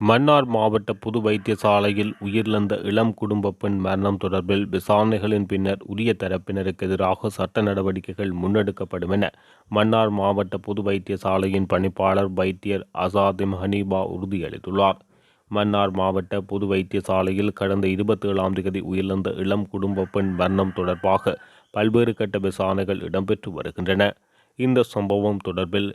மன்னார் மாவட்ட பொது வைத்தியசாலையில் உயிரிழந்த இளம் குடும்ப பெண் மரணம் தொடர்பில் விசாரணைகளின் பின்னர் உரிய தரப்பினருக்கு எதிராக சட்ட நடவடிக்கைகள் முன்னெடுக்கப்படும் என மன்னார் மாவட்ட பொது வைத்தியசாலையின் பணிப்பாளர் வைத்தியர் அசாதிம் ஹனீபா உறுதியளித்துள்ளார். மன்னார் மாவட்ட பொது வைத்தியசாலையில் கடந்த இருபத்தேழாம் தேதி உயிரிழந்த இளம் குடும்ப பெண் மரணம் தொடர்பாக பல்வேறு கட்ட விசாரணைகள் இடம்பெற்று வருகின்றன. இந்த சம்பவம் தொடர்பில்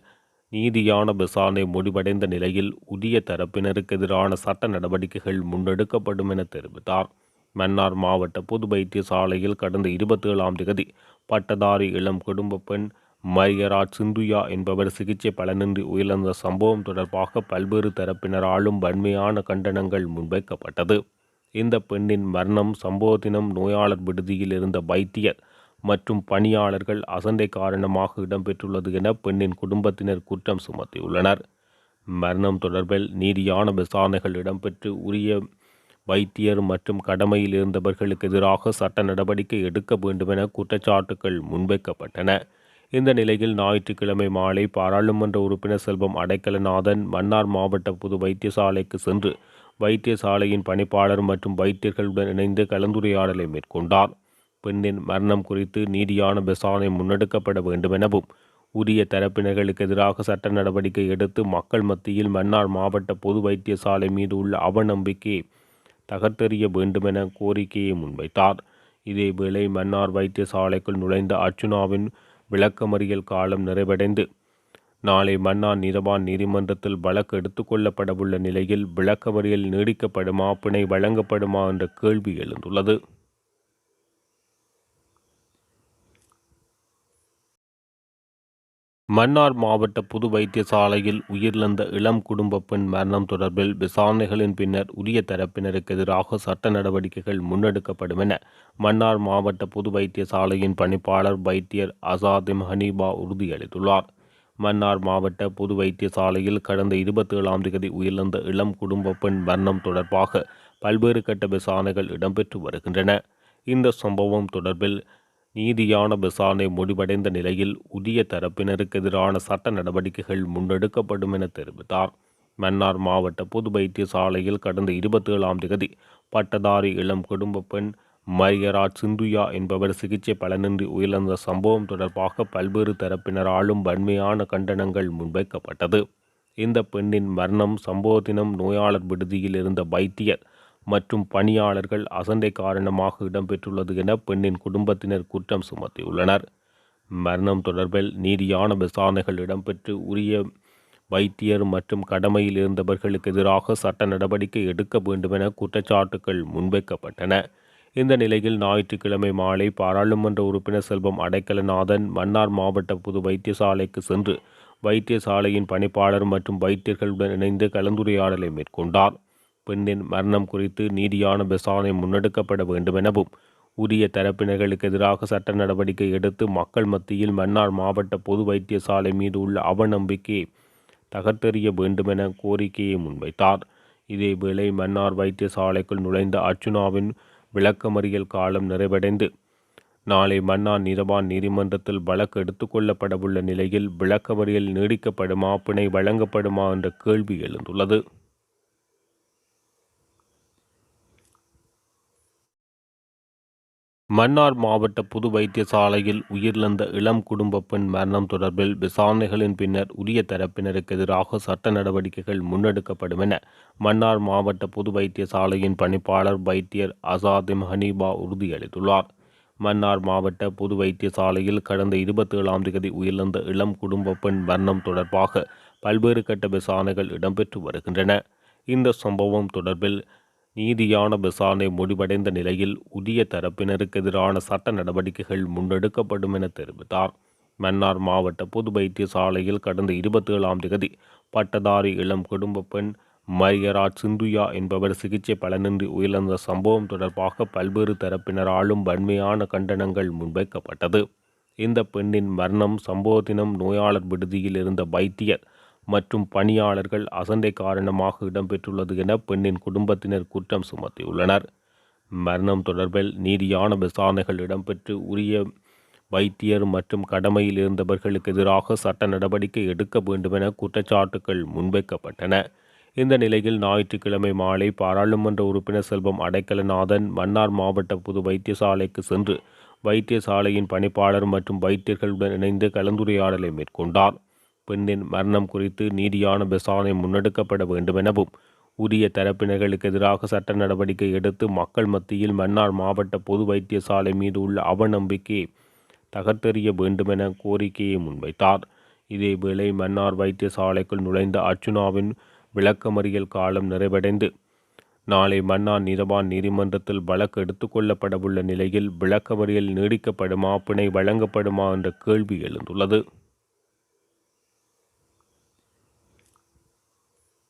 நீதியான விசாரணை முடிவடைந்த நிலையில் உரிய தரப்பினருக்கு எதிரான சட்ட நடவடிக்கைகள் முன்னெடுக்கப்படும் என தெரிவித்தார். மன்னார் மாவட்ட பொது வைத்தியசாலையில் கடந்த இருபத்தி ஏழாம் தேதி பட்டதாரி இளம் குடும்ப பெண் மரியராஜ் சிந்துயா என்பவர் சிகிச்சை பலனின்றி உயிரிழந்த சம்பவம் தொடர்பாக பல்வேறு தரப்பினராலும் வன்மையான கண்டனங்கள் முன்வைக்கப்பட்டது. இந்த பெண்ணின் மரணம் சம்பவத்தினம் நோயாளர் விடுதியில் இருந்த வைத்தியர் மற்றும் பணியாளர்கள் அசண்டை காரணமாக இடம்பெற்றுள்ளது என பெண்ணின் குடும்பத்தினர் குற்றம் சுமத்தியுள்ளனர். மரணம் தொடர்பில் நீதியான விசாரணைகள் இடம்பெற்று உரிய வைத்தியர் மற்றும் கடமையில் இருந்தவர்களுக்கு எதிராக சட்ட நடவடிக்கை எடுக்க வேண்டுமென குற்றச்சாட்டுகள் முன்வைக்கப்பட்டன. இந்த நிலையில் ஞாயிற்றுக்கிழமை மாலை பாராளுமன்ற உறுப்பினர் செல்வம் அடைக்கலநாதன் மன்னார் மாவட்ட புது வைத்தியசாலைக்கு சென்று வைத்தியசாலையின் பணிப்பாளர் மற்றும் வைத்தியர்களுடன் இணைந்து கலந்துரையாடலை மேற்கொண்டார். பெண்ணின் மரணம் குறித்து நீதியான விசாரணை முன்னெடுக்கப்பட வேண்டும் எனவும் உரிய தரப்பினர்களுக்கு எதிராக சட்ட நடவடிக்கை எடுத்து மக்கள் மத்தியில் மன்னார் மாவட்ட பொது வைத்தியசாலை மீது உள்ள அவநம்பிக்கையை தகர்த்தெறிய வேண்டுமென கோரிக்கையை முன்வைத்தார். இதேவேளை மன்னார் வைத்தியசாலைக்குள் நுழைந்த அர்ச்சுனாவின் விளக்கமறியல் காலம் நிறைவடைந்து நாளை மன்னார் நிரவான் நீதிமன்றத்தில் வழக்கு எடுத்துக்கொள்ளப்படவுள்ள நிலையில் விளக்கமறியல் நீடிக்கப்படுமா பிணை வழங்கப்படுமா என்ற கேள்வி எழுந்துள்ளது. மன்னார் மாவட்ட புது வைத்தியசாலையில் உயிரிழந்த இளம் குடும்ப பெண் மரணம் தொடர்பில் விசாரணைகளின் பின்னர் உரிய தரப்பினருக்கு எதிராக சட்ட நடவடிக்கைகள் முன்னெடுக்கப்படும் என மன்னார் மாவட்ட பொது வைத்தியசாலையின் பணிப்பாளர் வைத்தியர் அசாதிம் ஹனீபா உறுதியளித்துள்ளார். மன்னார் மாவட்ட பொது வைத்தியசாலையில் கடந்த இருபத்தி ஏழாம் தேதி உயிரிழந்த இளம் குடும்ப பெண் மரணம் தொடர்பாக பல்வேறு கட்ட விசாரணைகள் இடம்பெற்று வருகின்றன. இந்த சம்பவம் தொடர்பில் நீதியான விசாரணை முடிவடைந்த நிலையில் உரிய தரப்பினருக்கு எதிரான சட்ட நடவடிக்கைகள் முன்னெடுக்கப்படும் என தெரிவித்தார். மன்னார் மாவட்ட பொது வைத்தியசாலையில் கடந்த இருபத்தி ஏழாம் தேதி பட்டதாரி இளம் குடும்ப பெண் மரியராஜ் சிந்துயா என்பவர் சிகிச்சை பலனின்றி உயிரிழந்த சம்பவம் தொடர்பாக பல்வேறு தரப்பினராலும் வன்மையான கண்டனங்கள் முன்வைக்கப்பட்டது. இந்த பெண்ணின் மரணம் சம்பவ தினம் நோயாளர் விடுதியில் இருந்த வைத்தியர் மற்றும் பணியாளர்கள் அசண்டை காரணமாக இடம்பெற்றுள்ளது என பெண்ணின் குடும்பத்தினர் குற்றம் சுமத்தியுள்ளனர். மரணம் தொடர்பில் நீதியான விசாரணைகள் இடம்பெற்று உரிய வைத்தியர் மற்றும் கடமையில் இருந்தவர்களுக்கு எதிராக சட்ட நடவடிக்கை எடுக்க வேண்டுமென குற்றச்சாட்டுகள் முன்வைக்கப்பட்டன. இந்த நிலையில் ஞாயிற்றுக்கிழமை மாலை பாராளுமன்ற உறுப்பினர் செல்வம் அடைக்கலநாதன் மன்னார் மாவட்ட புது வைத்தியசாலைக்கு சென்று வைத்தியசாலையின் பணிப்பாளர் மற்றும் வைத்தியர்களுடன் இணைந்து கலந்துரையாடலை மேற்கொண்டார். பெண்ணின் மரணம் குறித்து நீதியான விசாரணை முன்னெடுக்கப்பட வேண்டும் எனவும் உரிய தரப்பினர்களுக்கு எதிராக சட்ட நடவடிக்கை எடுத்து மக்கள் மத்தியில் மன்னார் மாவட்ட பொது வைத்தியசாலை மீது உள்ள அவநம்பிக்கையை தகர்த்தெறிய வேண்டுமென கோரிக்கையை முன்வைத்தார். இதேவேளை மன்னார் வைத்தியசாலைக்குள் நுழைந்த அர்ச்சுனாவின் விளக்கமறியல் காலம் நிறைவடைந்து நாளை மன்னார் நீதவான் நீதிமன்றத்தில் வழக்கு எடுத்துக்கொள்ளப்படவுள்ள நிலையில் விளக்கமறியல் நீடிக்கப்படுமா பிணை வழங்கப்படுமா என்ற கேள்வி எழுந்துள்ளது. மன்னார் மாவட்ட புது வைத்தியசாலையில் உயிரிழந்த இளம் குடும்ப பெண் மரணம் தொடர்பில் விசாரணைகளின் பின்னர் உரிய தரப்பினருக்கு எதிராக சட்ட நடவடிக்கைகள் முன்னெடுக்கப்படும் என மன்னார் மாவட்ட பொது வைத்தியசாலையின் பணிப்பாளர் வைத்தியர் அசாதிம் ஹனீபா உறுதியளித்துள்ளார். மன்னார் மாவட்ட பொது வைத்தியசாலையில் கடந்த இருபத்தி ஏழாம் தேதி உயிரிழந்த இளம் குடும்ப பெண் மரணம் தொடர்பாக பல்வேறு கட்ட விசாரணைகள் இடம்பெற்று வருகின்றன. இந்த சம்பவம் தொடர்பில் நீதியான விசாரணை முடிவடைந்த நிலையில் உரிய தரப்பினருக்கு எதிரான சட்ட நடவடிக்கைகள் முன்னெடுக்கப்படும் என தெரிவித்தார். மன்னார் மாவட்ட பொது வைத்தியசாலையில் கடந்த இருபத்தி ஏழாம் தேதி பட்டதாரி இளம் குடும்ப பெண் மரியராஜ் சிந்துயா என்பவர் சிகிச்சை பலனின்றி உயிரிழந்த சம்பவம் தொடர்பாக பல்வேறு தரப்பினராலும் வன்மையான கண்டனங்கள் முன்வைக்கப்பட்டது. இந்த பெண்ணின் மரணம் சம்பவ தினம் நோயாளர் விடுதியில் இருந்த வைத்தியர் மற்றும் பணியாளர்கள் அசண்டை காரணமாக இடம்பெற்றுள்ளது என பெண்ணின் குடும்பத்தினர் குற்றம் சுமத்தியுள்ளனர். மரணம் தொடர்பில் நீதியான விசாரணைகள் இடம்பெற்று உரிய வைத்தியர் மற்றும் கடமையில் இருந்தவர்களுக்கு எதிராக சட்ட நடவடிக்கை எடுக்க வேண்டுமென குற்றச்சாட்டுகள் முன்வைக்கப்பட்டன. இந்த நிலையில் ஞாயிற்றுக்கிழமை மாலை பாராளுமன்ற உறுப்பினர் செல்வம் அடைக்கலநாதன் மன்னார் மாவட்ட பொது வைத்தியசாலைக்கு சென்று வைத்தியசாலையின் பணிப்பாளர் மற்றும் வைத்தியர்களுடன் இணைந்து கலந்துரையாடலை மேற்கொண்டார். பெண்ணின் மரணம் குறித்து நீதியான விசாரணை முன்னெடுக்கப்பட வேண்டும் எனவும் உரிய தரப்பினர்களுக்கு எதிராக சட்ட நடவடிக்கை எடுத்து மக்கள் மத்தியில் மன்னார் மாவட்ட பொது வைத்தியசாலை மீது உள்ள அவநம்பிக்கையை தகர்த்தெறிய வேண்டுமென கோரிக்கையை முன்வைத்தார். இதேவேளை மன்னார் வைத்தியசாலைக்குள் நுழைந்த அர்ச்சுனாவின் விளக்கமறியல் காலம் நிறைவடைந்து நாளை மன்னார் நீதவான் நீதிமன்றத்தில் வழக்கு எடுத்துக்கொள்ளப்படவுள்ள நிலையில் விளக்கமறியல் நீடிக்கப்படுமா பிணை வழங்கப்படுமா என்ற கேள்வி எழுந்துள்ளது.